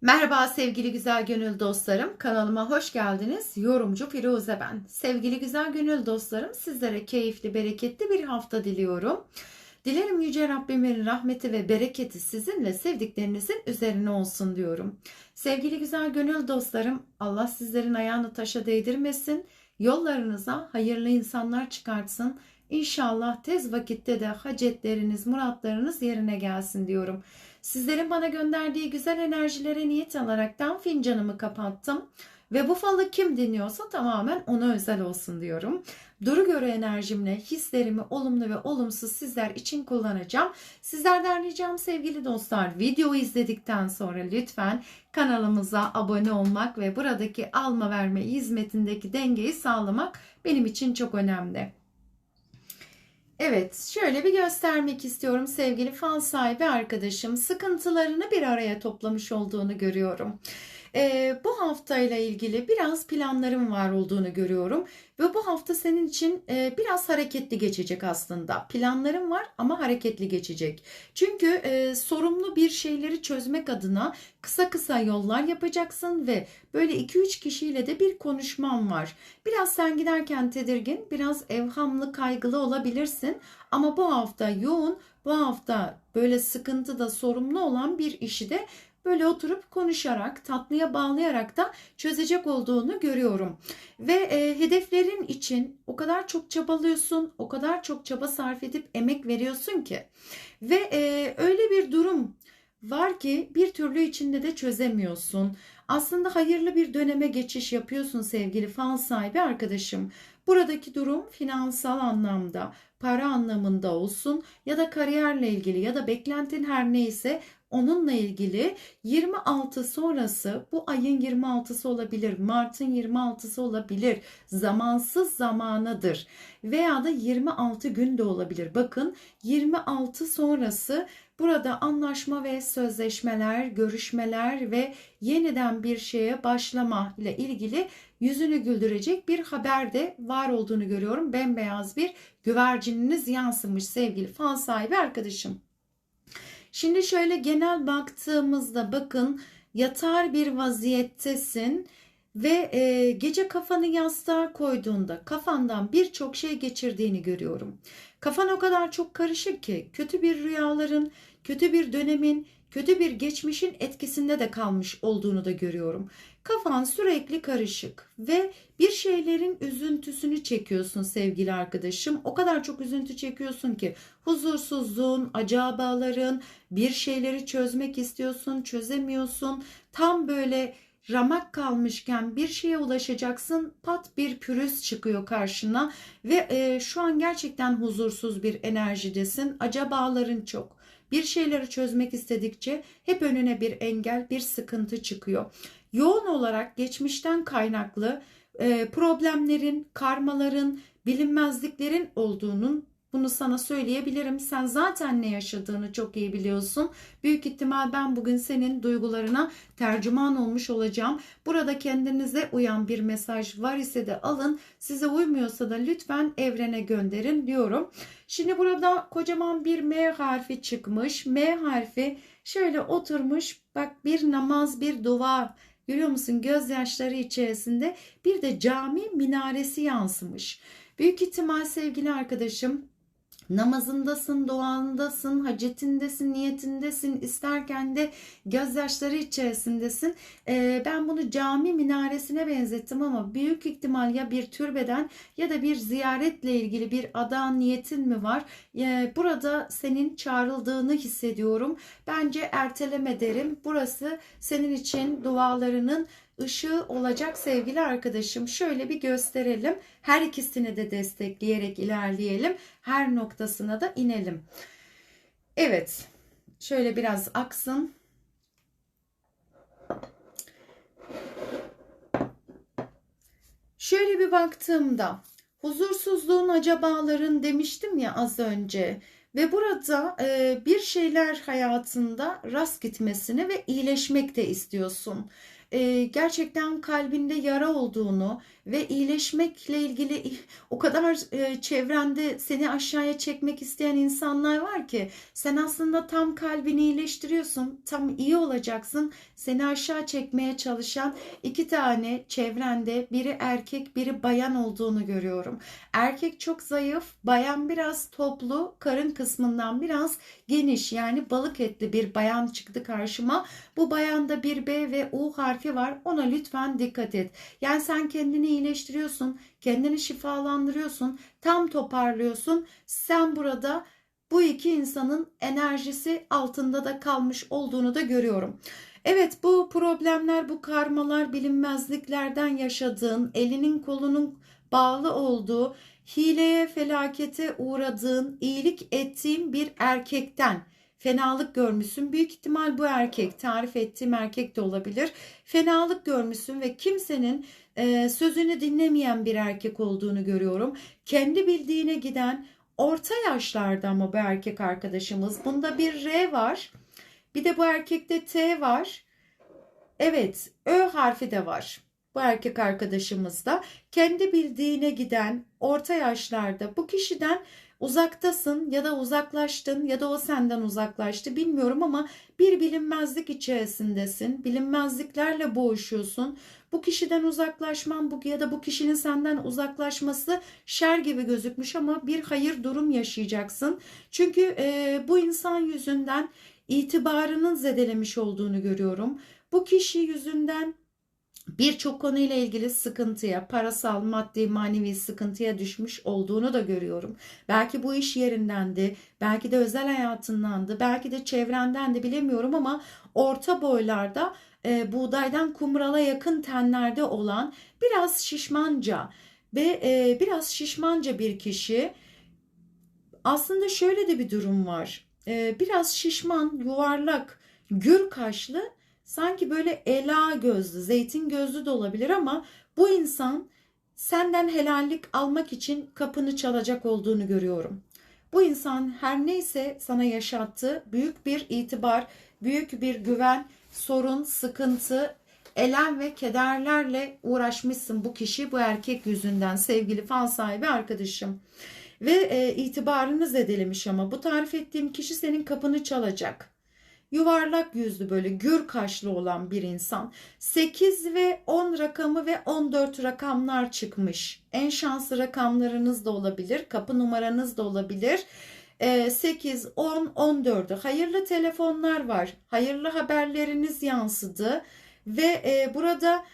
Merhaba sevgili güzel gönül dostlarım. Kanalıma hoş geldiniz. Yorumcu Firuze ben. Sevgili güzel gönül dostlarım sizlere keyifli, bereketli bir hafta diliyorum. Dilerim Yüce Rabbimin rahmeti ve bereketi sizinle sevdiklerinizin üzerine olsun diyorum. Sevgili güzel gönül dostlarım Allah sizlerin ayağını taşa değdirmesin. Yollarınıza hayırlı insanlar çıkartsın. İnşallah tez vakitte de hacetleriniz, muratlarınız yerine gelsin diyorum. Sizlerin bana gönderdiği güzel enerjilere niyet alaraktan fincanımı kapattım. Ve bu falı kim dinliyorsa tamamen ona özel olsun diyorum. Duru göre enerjimle hislerimi olumlu ve olumsuz sizler için kullanacağım. Sizlerden ricam sevgili dostlar videoyu izledikten sonra lütfen kanalımıza abone olmak ve buradaki alma verme hizmetindeki dengeyi sağlamak benim için çok önemli. Evet, şöyle bir göstermek istiyorum sevgili fal sahibi arkadaşım. Sıkıntılarını bir araya toplamış olduğunu görüyorum. Ee, bu haftayla ilgili biraz planlarım var olduğunu görüyorum ve bu hafta senin için e, biraz hareketli geçecek aslında. Planlarım var ama hareketli geçecek. Çünkü e, sorumlu bir şeyleri çözmek adına kısa kısa yollar yapacaksın ve böyle 2-3 kişiyle de bir konuşman var. Biraz sen giderken tedirgin, biraz evhamlı, kaygılı olabilirsin ama bu hafta yoğun, bu hafta böyle sıkıntıda sorumlu olan bir işi de böyle oturup konuşarak, tatlıya bağlayarak da çözecek olduğunu görüyorum. Ve e, hedeflerin için o kadar çok çabalıyorsun, o kadar çok çaba sarf edip emek veriyorsun ki. Ve e, öyle bir durum var ki bir türlü içinde de çözemiyorsun. Aslında hayırlı bir döneme geçiş yapıyorsun sevgili fal sahibi arkadaşım. Buradaki durum finansal anlamda, para anlamında olsun ya da kariyerle ilgili ya da beklentin her neyse onunla ilgili 26 sonrası bu ayın 26'sı olabilir, Mart'ın 26'sı olabilir. Zamansız zamanıdır veya da 26 gün de olabilir. Bakın 26 sonrası burada anlaşma ve sözleşmeler, görüşmeler ve yeniden bir şeye başlama ile ilgili yüzünü güldürecek bir haber de var olduğunu görüyorum. Bembeyaz bir güvercininiz yansımış sevgili fal sahibi arkadaşım. Şimdi şöyle genel baktığımızda bakın yatar bir vaziyettesin ve e, gece kafanı yastığa koyduğunda kafandan birçok şey geçirdiğini görüyorum. Kafan o kadar çok karışık ki kötü bir rüyaların, kötü bir dönemin, kötü bir geçmişin etkisinde de kalmış olduğunu da görüyorum. Kafan sürekli karışık ve bir şeylerin üzüntüsünü çekiyorsun sevgili arkadaşım. O kadar çok üzüntü çekiyorsun ki huzursuzluğun, acabaların, bir şeyleri çözmek istiyorsun, çözemiyorsun. Tam böyle ramak kalmışken bir şeye ulaşacaksın pat bir pürüz çıkıyor karşına ve e, şu an gerçekten huzursuz bir enerjidesin. Acabaların çok. Bir şeyleri çözmek istedikçe hep önüne bir engel, bir sıkıntı çıkıyor. Yoğun olarak geçmişten kaynaklı e, problemlerin, karmaların, bilinmezliklerin olduğunun bunu sana söyleyebilirim. Sen zaten ne yaşadığını çok iyi biliyorsun. Büyük ihtimal ben bugün senin duygularına tercüman olmuş olacağım. Burada kendinize uyan bir mesaj var ise de alın. Size uymuyorsa da lütfen evrene gönderin diyorum. Şimdi burada kocaman bir M harfi çıkmış. M harfi şöyle oturmuş. Bak bir namaz, bir dua Görüyor musun? Gözyaşları içerisinde bir de cami minaresi yansımış. Büyük ihtimal sevgili arkadaşım namazındasın, duandasın, hacetindesin, niyetindesin, isterken de gözyaşları içerisindesin. Ee, ben bunu cami minaresine benzettim ama büyük ihtimal ya bir türbeden ya da bir ziyaretle ilgili bir ada niyetin mi var? Ee, burada senin çağrıldığını hissediyorum. Bence erteleme derim. Burası senin için dualarının ışığı olacak sevgili arkadaşım. Şöyle bir gösterelim. Her ikisini de destekleyerek ilerleyelim. Her noktasına da inelim. Evet. Şöyle biraz aksın. Şöyle bir baktığımda huzursuzluğun acabaların demiştim ya az önce ve burada e, bir şeyler hayatında rast gitmesini ve iyileşmek de istiyorsun. E, gerçekten kalbinde yara olduğunu ve iyileşmekle ilgili o kadar e, çevrende seni aşağıya çekmek isteyen insanlar var ki sen aslında tam kalbini iyileştiriyorsun, tam iyi olacaksın. Seni aşağı çekmeye çalışan iki tane çevrende biri erkek biri bayan olduğunu görüyorum. Erkek çok zayıf, bayan biraz toplu, karın kısmından biraz geniş yani balık etli bir bayan çıktı karşıma. Bu bayanda bir B ve U harfi var. Ona lütfen dikkat et. Yani sen kendini iyileştiriyorsun, kendini şifalandırıyorsun, tam toparlıyorsun. Sen burada bu iki insanın enerjisi altında da kalmış olduğunu da görüyorum. Evet bu problemler, bu karmalar, bilinmezliklerden yaşadığın, elinin kolunun bağlı olduğu, hileye, felakete uğradığın, iyilik ettiğin bir erkekten fenalık görmüşsün. Büyük ihtimal bu erkek, tarif ettiğim erkek de olabilir. Fenalık görmüşsün ve kimsenin e, sözünü dinlemeyen bir erkek olduğunu görüyorum. Kendi bildiğine giden orta yaşlarda ama bu erkek arkadaşımız. Bunda bir R var. Bir de bu erkekte T var. Evet, Ö harfi de var. Bu erkek arkadaşımızda kendi bildiğine giden orta yaşlarda bu kişiden uzaktasın ya da uzaklaştın ya da o senden uzaklaştı bilmiyorum ama bir bilinmezlik içerisindesin. Bilinmezliklerle boğuşuyorsun. Bu kişiden uzaklaşman bu ya da bu kişinin senden uzaklaşması şer gibi gözükmüş ama bir hayır durum yaşayacaksın. Çünkü e, bu insan yüzünden itibarının zedelemiş olduğunu görüyorum. Bu kişi yüzünden birçok konuyla ilgili sıkıntıya, parasal, maddi, manevi sıkıntıya düşmüş olduğunu da görüyorum. Belki bu iş yerindendi, belki de özel hayatındandı, belki de çevrendendi bilemiyorum ama orta boylarda e, buğdaydan kumrala yakın tenlerde olan biraz şişmanca ve e, biraz şişmanca bir kişi aslında şöyle de bir durum var. E, biraz şişman, yuvarlak, gür kaşlı sanki böyle ela gözlü, zeytin gözlü de olabilir ama bu insan senden helallik almak için kapını çalacak olduğunu görüyorum. Bu insan her neyse sana yaşattığı büyük bir itibar, büyük bir güven, sorun, sıkıntı, elem ve kederlerle uğraşmışsın bu kişi bu erkek yüzünden sevgili fal sahibi arkadaşım. Ve e, itibarını zedelemiş ama bu tarif ettiğim kişi senin kapını çalacak yuvarlak yüzlü böyle gür kaşlı olan bir insan. 8 ve 10 rakamı ve 14 rakamlar çıkmış. En şanslı rakamlarınız da olabilir. Kapı numaranız da olabilir. 8, 10, 14'ü hayırlı telefonlar var. Hayırlı haberleriniz yansıdı. Ve e, burada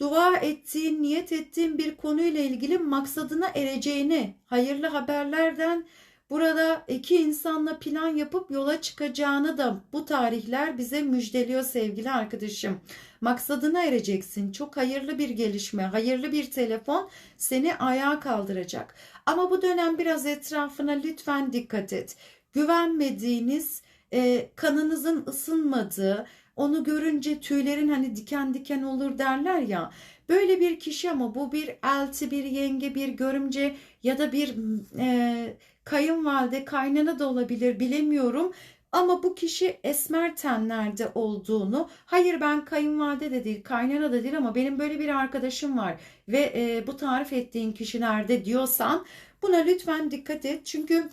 dua ettiğin, niyet ettiğin bir konuyla ilgili maksadına ereceğini, hayırlı haberlerden Burada iki insanla plan yapıp yola çıkacağını da bu tarihler bize müjdeliyor sevgili arkadaşım. Maksadına ereceksin. Çok hayırlı bir gelişme, hayırlı bir telefon seni ayağa kaldıracak. Ama bu dönem biraz etrafına lütfen dikkat et. Güvenmediğiniz, e, kanınızın ısınmadığı, onu görünce tüylerin hani diken diken olur derler ya. Böyle bir kişi ama bu bir elti, bir yenge, bir görümce ya da bir e, kayınvalide, kaynana da olabilir bilemiyorum. Ama bu kişi esmer tenlerde olduğunu, hayır ben kayınvalide de değil, kaynana da değil ama benim böyle bir arkadaşım var ve e, bu tarif ettiğin kişi nerede diyorsan buna lütfen dikkat et. Çünkü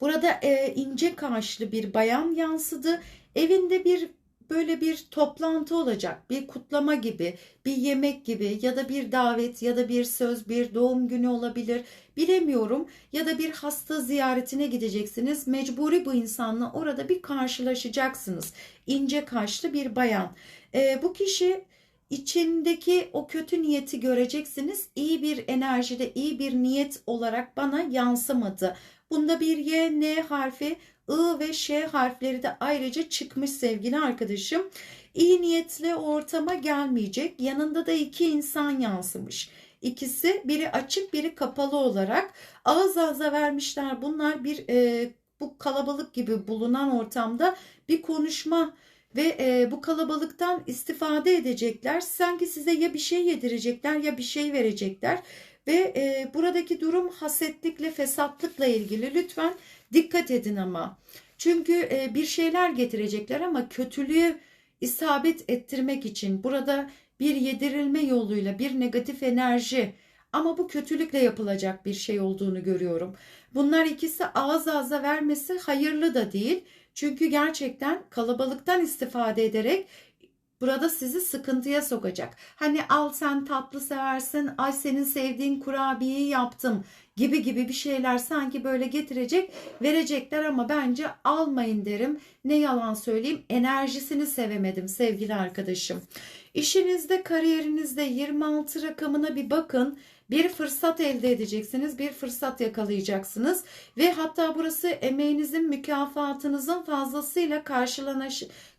burada e, ince kaşlı bir bayan yansıdı. Evinde bir böyle bir toplantı olacak, bir kutlama gibi, bir yemek gibi ya da bir davet ya da bir söz, bir doğum günü olabilir. Bilemiyorum ya da bir hasta ziyaretine gideceksiniz. Mecburi bu insanla orada bir karşılaşacaksınız. İnce kaşlı bir bayan. Ee, bu kişi içindeki o kötü niyeti göreceksiniz. İyi bir enerjide, iyi bir niyet olarak bana yansımadı. Bunda bir Y, N harfi I ve Ş harfleri de ayrıca çıkmış sevgili arkadaşım. İyi niyetle ortama gelmeyecek. Yanında da iki insan yansımış. İkisi biri açık biri kapalı olarak ağız ağza vermişler. Bunlar bir e, bu kalabalık gibi bulunan ortamda bir konuşma ve e, bu kalabalıktan istifade edecekler. Sanki size ya bir şey yedirecekler ya bir şey verecekler. Ve e, buradaki durum hasetlikle, fesatlıkla ilgili. Lütfen dikkat edin ama. Çünkü e, bir şeyler getirecekler ama kötülüğü isabet ettirmek için burada bir yedirilme yoluyla bir negatif enerji ama bu kötülükle yapılacak bir şey olduğunu görüyorum. Bunlar ikisi ağız ağza vermesi hayırlı da değil. Çünkü gerçekten kalabalıktan istifade ederek burada sizi sıkıntıya sokacak. Hani al sen tatlı seversin, ay senin sevdiğin kurabiyeyi yaptım gibi gibi bir şeyler sanki böyle getirecek, verecekler ama bence almayın derim. Ne yalan söyleyeyim, enerjisini sevemedim sevgili arkadaşım. İşinizde, kariyerinizde 26 rakamına bir bakın. Bir fırsat elde edeceksiniz, bir fırsat yakalayacaksınız ve hatta burası emeğinizin, mükafatınızın fazlasıyla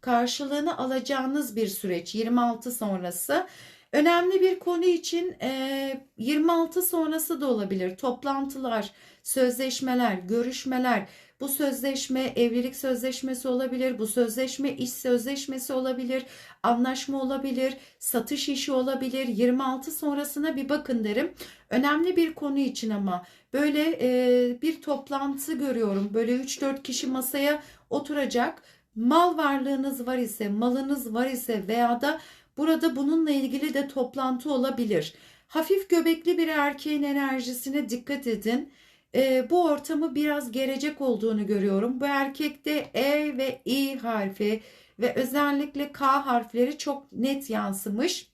karşılığını alacağınız bir süreç 26 sonrası. Önemli bir konu için e, 26 sonrası da olabilir. Toplantılar, sözleşmeler, görüşmeler. Bu sözleşme evlilik sözleşmesi olabilir. Bu sözleşme iş sözleşmesi olabilir. Anlaşma olabilir. Satış işi olabilir. 26 sonrasına bir bakın derim. Önemli bir konu için ama böyle e, bir toplantı görüyorum. Böyle 3-4 kişi masaya oturacak. Mal varlığınız var ise, malınız var ise veya da Burada bununla ilgili de toplantı olabilir. Hafif göbekli bir erkeğin enerjisine dikkat edin. E, bu ortamı biraz gelecek olduğunu görüyorum. Bu erkekte E ve İ harfi ve özellikle K harfleri çok net yansımış.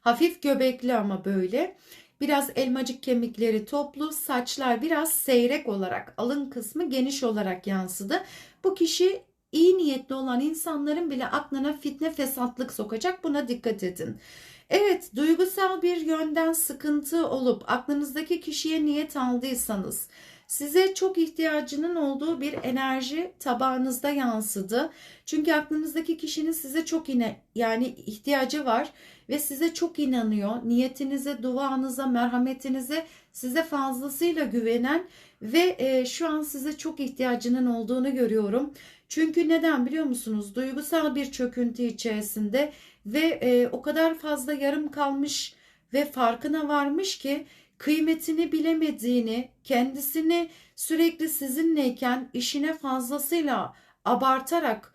Hafif göbekli ama böyle. Biraz elmacık kemikleri toplu, saçlar biraz seyrek olarak, alın kısmı geniş olarak yansıdı. Bu kişi iyi niyetli olan insanların bile aklına fitne fesatlık sokacak buna dikkat edin. Evet duygusal bir yönden sıkıntı olup aklınızdaki kişiye niyet aldıysanız size çok ihtiyacının olduğu bir enerji tabağınızda yansıdı. Çünkü aklınızdaki kişinin size çok yine yani ihtiyacı var ve size çok inanıyor. Niyetinize, duanıza, merhametinize size fazlasıyla güvenen ve e, şu an size çok ihtiyacının olduğunu görüyorum. Çünkü neden biliyor musunuz? Duygusal bir çöküntü içerisinde ve e, o kadar fazla yarım kalmış ve farkına varmış ki kıymetini bilemediğini, kendisini sürekli sizinleyken işine fazlasıyla abartarak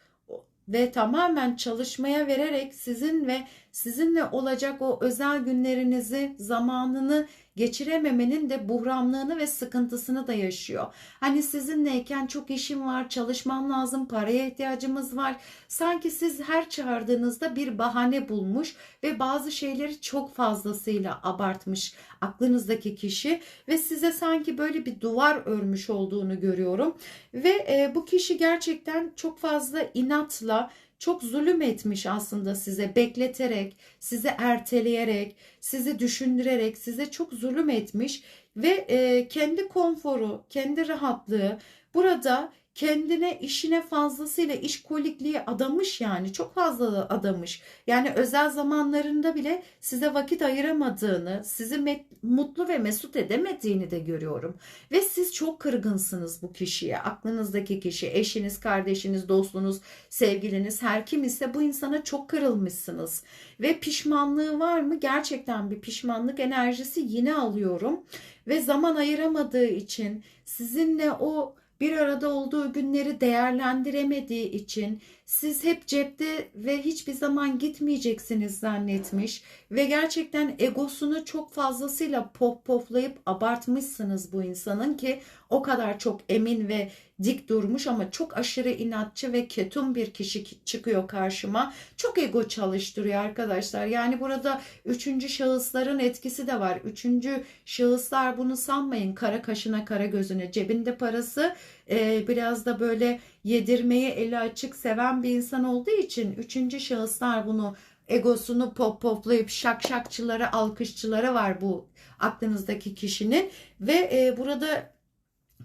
ve tamamen çalışmaya vererek sizin ve sizinle olacak o özel günlerinizi, zamanını geçirememenin de buhranlığını ve sıkıntısını da yaşıyor. Hani sizinleyken çok işim var, çalışmam lazım, paraya ihtiyacımız var. Sanki siz her çağırdığınızda bir bahane bulmuş ve bazı şeyleri çok fazlasıyla abartmış aklınızdaki kişi ve size sanki böyle bir duvar örmüş olduğunu görüyorum. Ve e, bu kişi gerçekten çok fazla inatla çok zulüm etmiş aslında size bekleterek, sizi erteleyerek, sizi düşündürerek size çok zulüm etmiş ve kendi konforu, kendi rahatlığı burada kendine işine fazlasıyla işkolikliği adamış yani çok fazla adamış. Yani özel zamanlarında bile size vakit ayıramadığını, sizi mutlu ve mesut edemediğini de görüyorum. Ve siz çok kırgınsınız bu kişiye. Aklınızdaki kişi, eşiniz, kardeşiniz, dostunuz, sevgiliniz her kim ise bu insana çok kırılmışsınız. Ve pişmanlığı var mı? Gerçekten bir pişmanlık enerjisi yine alıyorum. Ve zaman ayıramadığı için sizinle o bir arada olduğu günleri değerlendiremediği için siz hep cepte ve hiçbir zaman gitmeyeceksiniz zannetmiş ve gerçekten egosunu çok fazlasıyla pop poflayıp abartmışsınız bu insanın ki o kadar çok emin ve dik durmuş ama çok aşırı inatçı ve ketum bir kişi çıkıyor karşıma. Çok ego çalıştırıyor arkadaşlar. Yani burada üçüncü şahısların etkisi de var. Üçüncü şahıslar bunu sanmayın kara kaşına kara gözüne cebinde parası e, biraz da böyle yedirmeyi eli açık seven bir insan olduğu için üçüncü şahıslar bunu egosunu pop poplayıp şak şakçılara alkışçılara var bu aklınızdaki kişinin. Ve e, burada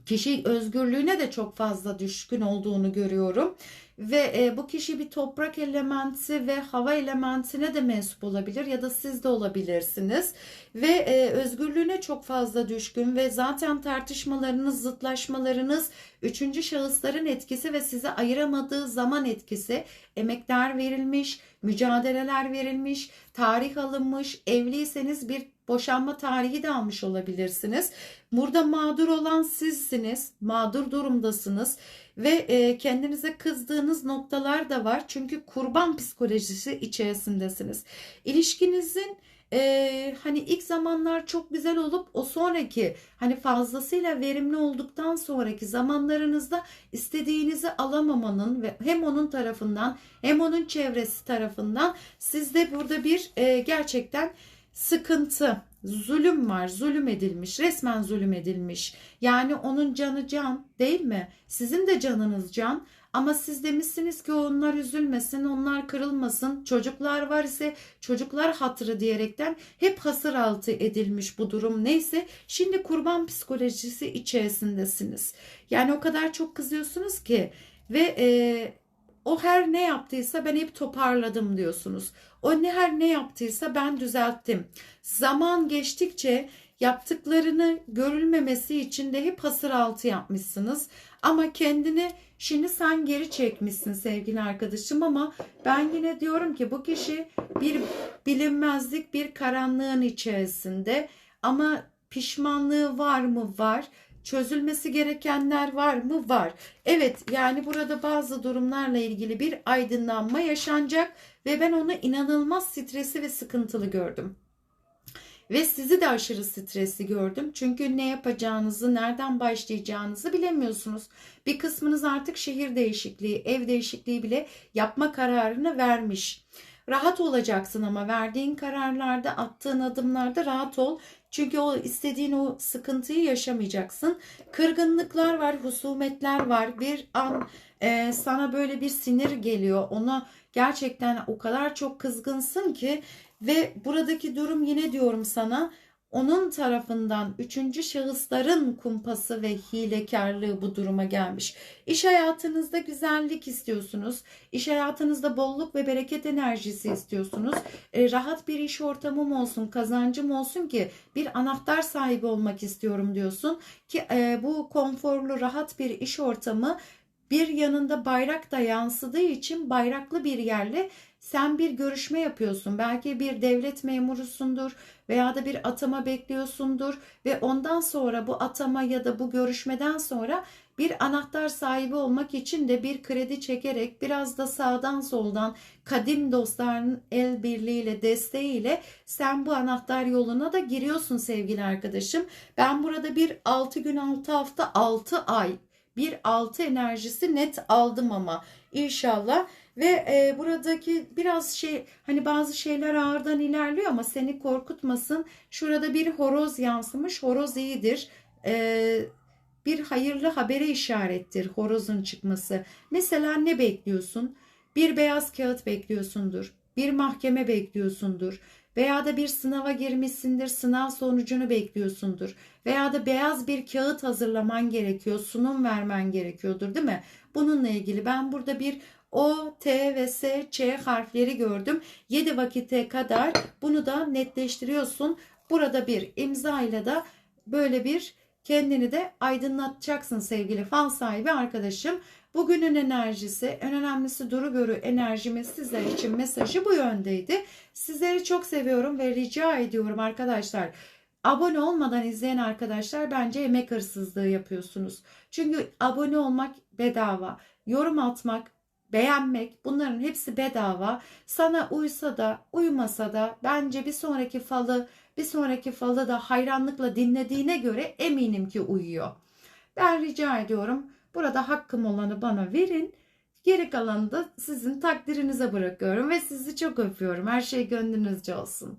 kişi özgürlüğüne de çok fazla düşkün olduğunu görüyorum. Ve e, bu kişi bir toprak elementi ve hava elementine de mensup olabilir ya da siz de olabilirsiniz. Ve e, özgürlüğüne çok fazla düşkün ve zaten tartışmalarınız, zıtlaşmalarınız üçüncü şahısların etkisi ve sizi ayıramadığı zaman etkisi emekler verilmiş, mücadeleler verilmiş, tarih alınmış, evliyseniz bir boşanma tarihi de almış olabilirsiniz. Burada mağdur olan sizsiniz, mağdur durumdasınız ve e, kendinize kızdığınız noktalar da var. Çünkü kurban psikolojisi içerisindesiniz. İlişkinizin e, hani ilk zamanlar çok güzel olup o sonraki hani fazlasıyla verimli olduktan sonraki zamanlarınızda istediğinizi alamamanın ve hem onun tarafından hem onun çevresi tarafından sizde burada bir e, gerçekten sıkıntı, zulüm var, zulüm edilmiş, resmen zulüm edilmiş. Yani onun canı can değil mi? Sizin de canınız can. Ama siz demişsiniz ki onlar üzülmesin, onlar kırılmasın. Çocuklar var ise çocuklar hatırı diyerekten hep hasır altı edilmiş bu durum neyse. Şimdi kurban psikolojisi içerisindesiniz. Yani o kadar çok kızıyorsunuz ki ve e, o her ne yaptıysa ben hep toparladım diyorsunuz. O ne her ne yaptıysa ben düzelttim. Zaman geçtikçe yaptıklarını görülmemesi için de hep hasır altı yapmışsınız. Ama kendini şimdi sen geri çekmişsin sevgili arkadaşım ama ben yine diyorum ki bu kişi bir bilinmezlik, bir karanlığın içerisinde ama pişmanlığı var mı? Var. Çözülmesi gerekenler var mı? Var. Evet yani burada bazı durumlarla ilgili bir aydınlanma yaşanacak ve ben onu inanılmaz stresi ve sıkıntılı gördüm. Ve sizi de aşırı stresli gördüm. Çünkü ne yapacağınızı, nereden başlayacağınızı bilemiyorsunuz. Bir kısmınız artık şehir değişikliği, ev değişikliği bile yapma kararını vermiş. Rahat olacaksın ama verdiğin kararlarda, attığın adımlarda rahat ol. Çünkü o istediğin o sıkıntıyı yaşamayacaksın. Kırgınlıklar var, husumetler var. Bir an e, sana böyle bir sinir geliyor. Ona gerçekten o kadar çok kızgınsın ki ve buradaki durum yine diyorum sana onun tarafından üçüncü şahısların kumpası ve hilekarlığı bu duruma gelmiş. İş hayatınızda güzellik istiyorsunuz. İş hayatınızda bolluk ve bereket enerjisi istiyorsunuz. E, rahat bir iş ortamım olsun, kazancım olsun ki bir anahtar sahibi olmak istiyorum diyorsun. Ki e, bu konforlu, rahat bir iş ortamı bir yanında bayrak da yansıdığı için bayraklı bir yerle sen bir görüşme yapıyorsun. Belki bir devlet memurusundur veya da bir atama bekliyorsundur ve ondan sonra bu atama ya da bu görüşmeden sonra bir anahtar sahibi olmak için de bir kredi çekerek biraz da sağdan soldan kadim dostların el birliğiyle desteğiyle sen bu anahtar yoluna da giriyorsun sevgili arkadaşım. Ben burada bir 6 gün 6 hafta 6 ay bir 6 enerjisi net aldım ama inşallah ve e, buradaki biraz şey hani bazı şeyler ağırdan ilerliyor ama seni korkutmasın. Şurada bir horoz yansımış. Horoz iyidir. E, bir hayırlı habere işarettir horozun çıkması. Mesela ne bekliyorsun? Bir beyaz kağıt bekliyorsundur. Bir mahkeme bekliyorsundur. Veya da bir sınava girmişsindir, sınav sonucunu bekliyorsundur. Veya da beyaz bir kağıt hazırlaman gerekiyor, sunum vermen gerekiyordur değil mi? Bununla ilgili ben burada bir o, T ve S, Ç harfleri gördüm. 7 vakite kadar bunu da netleştiriyorsun. Burada bir imza ile de böyle bir kendini de aydınlatacaksın sevgili fal sahibi arkadaşım. Bugünün enerjisi, en önemlisi duru görü enerjimiz sizler için mesajı bu yöndeydi. Sizleri çok seviyorum ve rica ediyorum arkadaşlar. Abone olmadan izleyen arkadaşlar bence emek hırsızlığı yapıyorsunuz. Çünkü abone olmak bedava, yorum atmak beğenmek bunların hepsi bedava. Sana uysa da uymasa da bence bir sonraki falı bir sonraki falı da hayranlıkla dinlediğine göre eminim ki uyuyor. Ben rica ediyorum burada hakkım olanı bana verin. Geri kalanı da sizin takdirinize bırakıyorum ve sizi çok öpüyorum. Her şey gönlünüzce olsun.